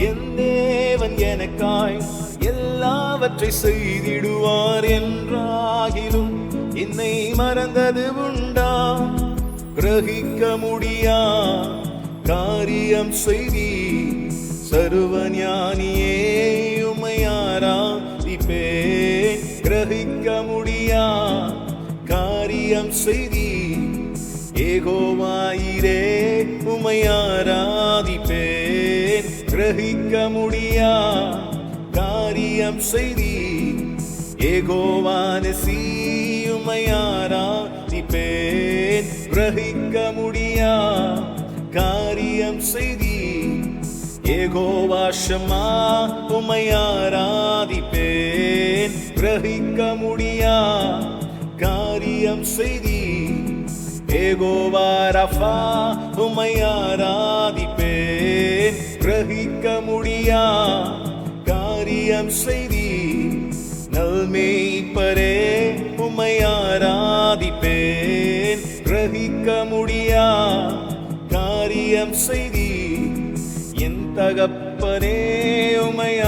என் தேவன் எனக்காய் எல்லாவற்றை செய்திடுவார் என்றாகிலும் என்னை மறந்தது உண்டா? கிரகிக்க முடியா? காரியம் செய்தி சர்வஞானியே உமையாராதிப்பேன் கிரகிக்க முடியா? காரியம் செய்தி ஏகோவாயிரே உமையா கிரகிக்க முடியா? காரியம் செய்தி. ஏகோவானசி உமையாராதிப்பேன் கிரகிக்க முடியா? காரியம் செய்தி. ஏகோவாஷமா? உமையாராதிப்பேன் கிரகிக்க முடியா? காரியம் செய்தி. ஏகோவாரஃபா உமையா கிரகிக்க முடியா? காரியம் செய்தி நல்மேய்ப்பரே உமையாராதிப்பேன் கிரகிக்க முடியா? காரியம் செய்தி என் தகப்பனே உமையாராதிப்பேன்